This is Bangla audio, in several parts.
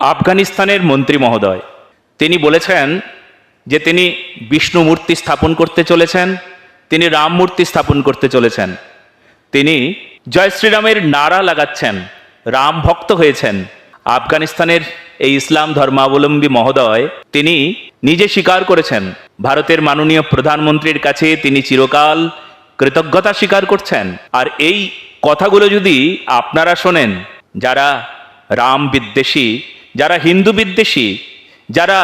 আফগানিস্তানের মন্ত্রী মহোদয়। তিনি বলেছেন যে তিনি বিষ্ণু মূর্তি স্থাপন করতে চলেছেন, তিনি রাম মূর্তি স্থাপন করতে চলেছেন, তিনি জয় শ্রীরামের নারা লাগাচ্ছেন, রাম ভক্ত হয়েছেন। আফগানিস্তানের এই ইসলাম ধর্মাবলম্বী মহোদয় তিনি নিজে স্বীকার করেছেন। ভারতের মাননীয় প্রধানমন্ত্রীর কাছে তিনি চিরকাল কৃতজ্ঞতা স্বীকার করছেন। আর এই কথাগুলো যদি আপনারা শোনেন, যারা রাম বিদ্বেষী যারা হিন্দু বিদ্বেষী যারা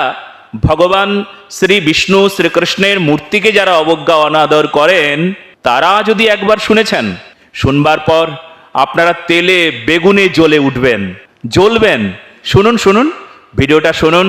ভগবান শ্রী বিষ্ণু শ্রীকৃষ্ণের মূর্তিকে যারা অবজ্ঞা অনাদর করেন তারা যদি একবার শুনেছেন শুনবার পর আপনারা তেলে বেগুনে জ্বলে উঠবেন জ্বলবেন শুনুন শুনুন ভিডিওটা শুনুন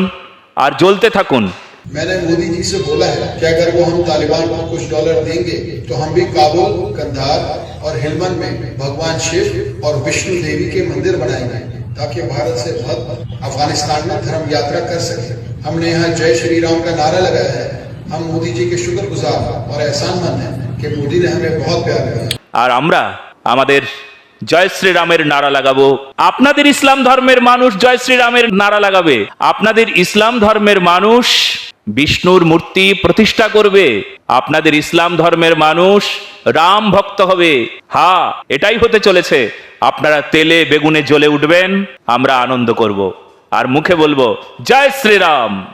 আর জ্বলতে থাকুন मैंने मोदी जी से बोला है कि अगर वो हम तालिबान को कुछ डॉलर देंगे तो हम भी काबुल कंधार और हिलमन में भगवान शिव और विष्णु देवी के मंदिर बनाएंगे ताकि भारत से भक्त अफगानिस्तान में धर्म यात्रा कर सके हमने यहाँ जय श्री राम का नारा लगाया है हम मोदी जी के शुक्रगुजार और एहसानमंद हैं कि मोदी ने हमें बहुत प्यार किया আর আমরা আমাদের জয় শ্রীরামের নারা লাগাবো আপনাদের ইসলাম ধর্মের মানুষ জয় শ্রীরামের নারা লাগাবে আপনাদের ইসলাম ধর্মের মানুষ বিষ্ণুর মূর্তি প্রতিষ্ঠা করবে আপনাদের ইসলাম ধর্মের মানুষ রাম ভক্ত হবে হা এটাই হতে চলেছে আপনারা তেলে বেগুনে জ্বলে উঠবেন আমরা আনন্দ করব। আর মুখে বলব জয় শ্রীরাম।